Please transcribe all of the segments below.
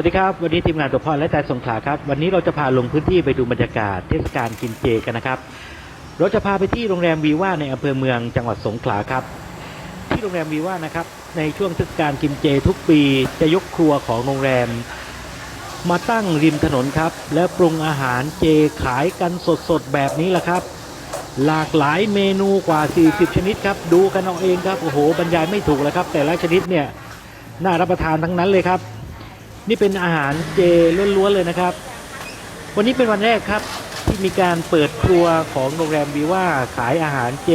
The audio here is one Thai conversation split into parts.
วัสดีครับ วันนี้ทีมงานตัวพ่อและใจสงขลาครับ วันนี้เราจะพาลงพื้นที่ไปดูบรรยากาศเทศกาลกินเจกันนะครับ เราจะพาไปที่โรงแรมวีว่าในอำเภอเมืองจังหวัดสงขลาครับ ที่โรงแรมวีว่านะครับ ในช่วงเทศกาลกินเจทุกปีจะยกครัวของโรงแรม มาตั้งริมถนนครับ และปรุงอาหารเจขายกันสดๆแบบนี้แหละครับ หลากหลายเมนูกว่า 40 ชนิดครับ ดูกันเอาเองครับ โอ้โห บรรยายไม่ถูกแล้วครับ แต่ละชนิดเนี่ยน่ารับประทานทั้งนั้นเลยครับ นี่เป็นอาหารเจล้วนๆเลยนะครับ วันนี้เป็นวันแรกครับที่มีการเปิดครัวของโรงแรมวีว่าขายอาหารเจ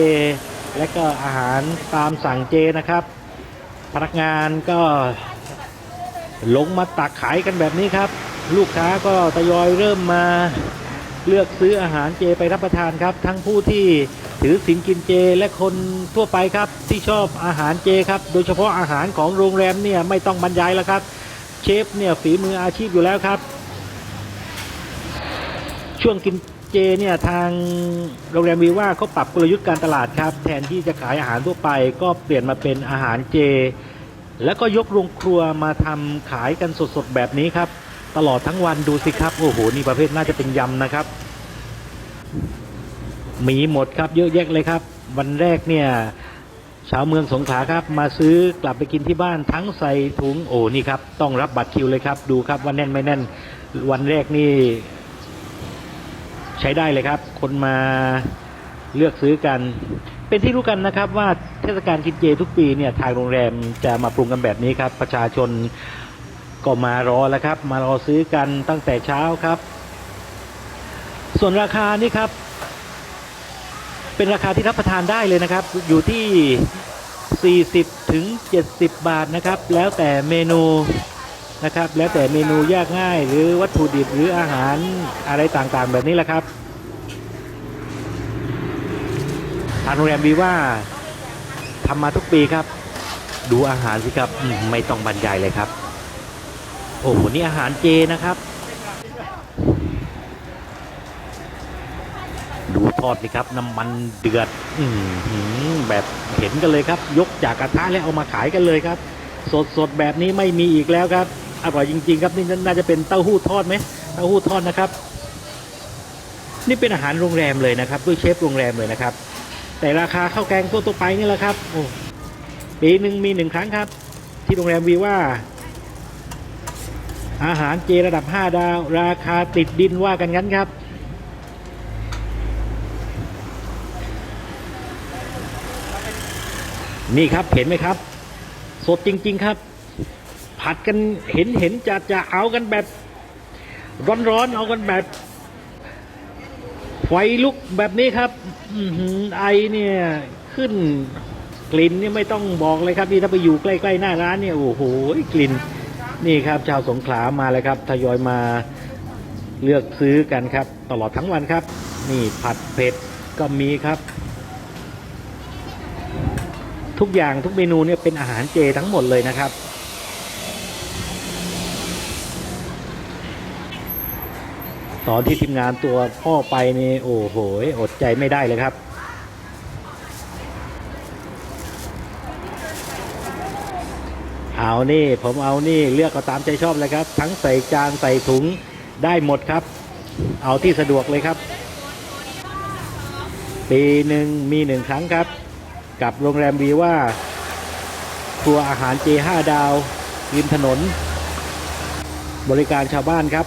และก็อาหารตามสั่งเจนะครับ พนักงานก็ลงมาตักขายกันแบบนี้ครับ ลูกค้าก็ทยอยเริ่มมาเลือกซื้ออาหารเจไปรับประทานครับ ทั้งผู้ที่ถือศีลกินเจและคนทั่วไปครับที่ชอบอาหารเจครับ โดยเฉพาะอาหารของโรงแรมเนี่ยไม่ต้องบรรยายแล้วครับ เชฟเนี่ยฝีมืออาชีพอยู่แล้วครับ ช่วงกินเจเนี่ยทางโรงแรมวีว่าเขาปรับกลยุทธ์การตลาดครับ แทนที่จะขายอาหารทั่วไป ก็เปลี่ยนมาเป็นอาหารเจ แล้วก็ยกโรงครัวมาทำขายกันสดๆแบบนี้ครับ ตลอดทั้งวันดูสิครับ โอ้โหนี่ประเภทน่าจะเป็นยำนะครับหมีหมดครับเยอะแยะเลยครับ วันแรกเนี่ย ชาวเมืองสงขลาครับมาซื้อกลับไปกินที่บ้านทั้งใส่ถุงโอ้นี่ครับ ต้องรับบัตรคิวเลยครับ ดูครับว่าแน่นไม่แน่น วันแรกนี่ ใช้ได้เลยครับ คนมาเลือกซื้อกัน เป็นที่รู้กันนะครับ ว่าเทศกาลกินเจทุกปีเนี่ยทางโรงแรมจะมาปรุงกันแบบนี้ครับ ประชาชนก็มารอแล้วครับ มารอซื้อกันตั้งแต่เช้าครับ ส่วนราคานี่ครับ เป็นราคาที่รับประทานได้เลยนะครับ อยู่ที่ 40 ถึง 70 บาทนะครับ แล้วแต่เมนูนะครับ แล้วแต่เมนูยากง่าย หรือวัตถุดิบหรืออาหารอะไรต่างๆ แบบนี้แหละครับทางโรงแรมวีว่าทำมาทุกปีครับ ดูอาหารสิครับไม่ต้องบรรยายเลยครับ โอ้โหนี่อาหารเจนะครับ ทอดสิครับ น้ำมันเดือด อืแบบเห็นกันเลยครับ ยกจากกระทะแล้วเอามาขายกันเลยครับ สดสดแบบนี้ไม่มีอีกแล้วครับ อร่อยจริง ๆ ครับนี่น่าจะเป็นเต้าหู้ทอดไหมเต้าหู้ทอดนะครับ นี่เป็นอาหารโรงแรมเลยนะครับ ด้วยเชฟโรงแรมเลยนะครับ แต่ราคาข้าวแกงตัวตัวไปนี่แหละครับโอ้ปีหนึ่งมีหนึ่งครั้งครับ ที่โรงแรมวีว่าอาหารเจระดับ 5 ดาว ราคาติดดินว่ากันงั้นครับ นี่ครับเห็นไหมครับ สดจริง ๆครับ ผัดกันเห็นเห็นจะจะเอากันแบบ ร้อนๆเอากันแบบ ไฟลุกแบบนี้ครับอไอเนี่ยขึ้นกลิ่นนี่ไม่ต้องบอกเลยครับนี่ถ้าไปอยู่ใกล้ๆหน้าร้านเนี่ยโอ้โหกลิ่นนี่ครับ ชาวสงขลามาเลยครับทยอยมาเลือกซื้อกันครับ ตลอดทั้งวันครับ นี่ผัดเผ็ดก็มีครับ ทุกอย่างทุกเมนูเนี่ยเป็นอาหารเจทั้งหมดเลยนะครับ ตอนที่ทีมงานตัวพ่อไปนี่โอ้โหอดใจไม่ได้เลยครับเอานี่ผมเอานี่เลือกเอาตามใจชอบเลยครับ ทั้งใส่จานใส่ถุงได้หมดครับ เอาที่สะดวกเลยครับ ปีหนึ่งมีหนึ่งครั้งครับ กับโรงแรมวีว่าครัวอาหารเจห้าดาว ริมถนน บริการชาวบ้านครับ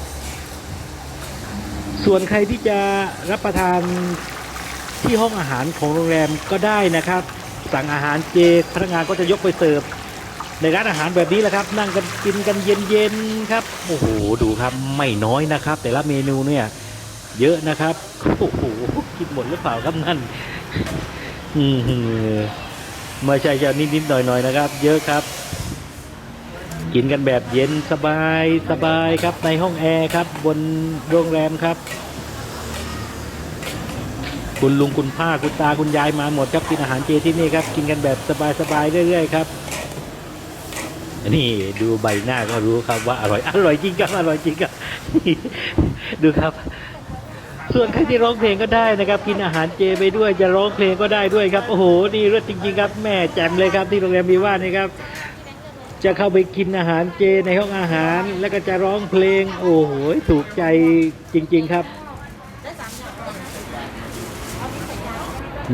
ส่วนใครที่จะรับประทานที่ห้องอาหารของโรงแรมก็ได้นะครับ สั่งอาหารเจพนักงานก็จะยกไปเสิร์ฟในร้านอาหารแบบนี้แหละครับ นั่งกันกินกันเย็นๆครับโอ้โหดูครับไม่น้อยนะครับ แต่ละเมนูเนี่ย เยอะนะครับโอ้โหกินหมดหรือเปล่าครับนั่น ไม่ใช่จะนิดๆหน่อยๆนะครับ เยอะครับ กินกันแบบเย็นสบายสบายครับในห้องแอร์ครับ บนโรงแรมครับ คุณลุงคุณป้าคุณตาคุณยายมาหมดครับกินอาหารเจที่นี่ครับ กินกันแบบสบายๆเรื่อยๆครับนี่ดูใบหน้าก็รู้ครับว่าอร่อย อร่อยจริงครับอร่อยจริงครับดูครับ ส่วนใครที่ร้องเพลงก็ได้นะครับ กินอาหารเจไปด้วยจะร้องเพลงก็ได้ด้วยครับ โอ้โห นี่เลิศจริงๆครับ แม่แจ่มเลยครับที่โรงแรมมีว่านี่ครับ จะเข้าไปกินอาหารเจในห้องอาหาร แล้วก็จะร้องเพลง โอ้โห ถูกใจจริง ๆครับ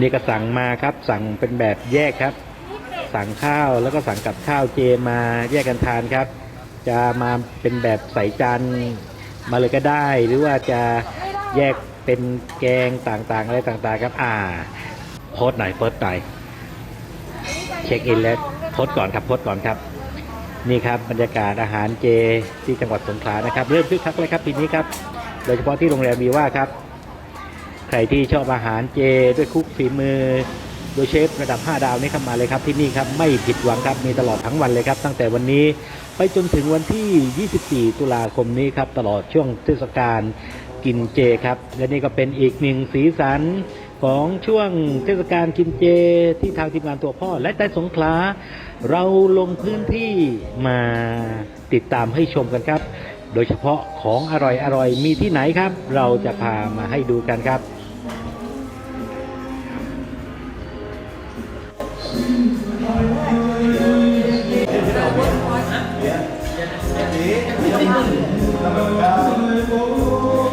นี่ก็สั่งมาครับ สั่งเป็นแบบแยกครับ สั่งข้าวแล้วก็สั่งกับข้าวเจมาแยกกันทานครับ จะมาเป็นแบบใส่จานมาเลยก็ได้ หรือว่าจะ แยกเป็นแกงต่างๆอะไรต่างๆ ครับ อ่า โพสหน่อยโพสหน่อยเช็คอินแล้วโพสก่อนครับโพสก่อนครับ นี่ครับบรรยากาศอาหารเจที่จังหวัดสงขลานะครับ เริ่มคึกคักเลยครับทีนี้ครับ โดยเฉพาะที่โรงแรมวีว่าครับ ใครที่ชอบอาหารเจด้วยคุกฝีมือโดยเชฟระดับ 5 ดาวนี่เข้ามาเลยครับที่นี่ครับไม่ผิดหวังครับมีตลอดทั้งวันเลยครับ ตั้งแต่วันนี้ไปจนถึงวันที่ 24 ตุลาคมนี้ครับตลอดช่วงเทศกาล กินเจครับ และนี่ก็เป็นอีกหนึ่งสีสันของช่วงเทศกาลกินเจที่ทางทีมงานตัวพ่อ และแต่สงขลาเราลงพื้นที่มาติดตามให้ชมกันครับ โดยเฉพาะของอร่อยๆมีที่ไหนครับ เราจะพามาให้ดูกันครับ Hãy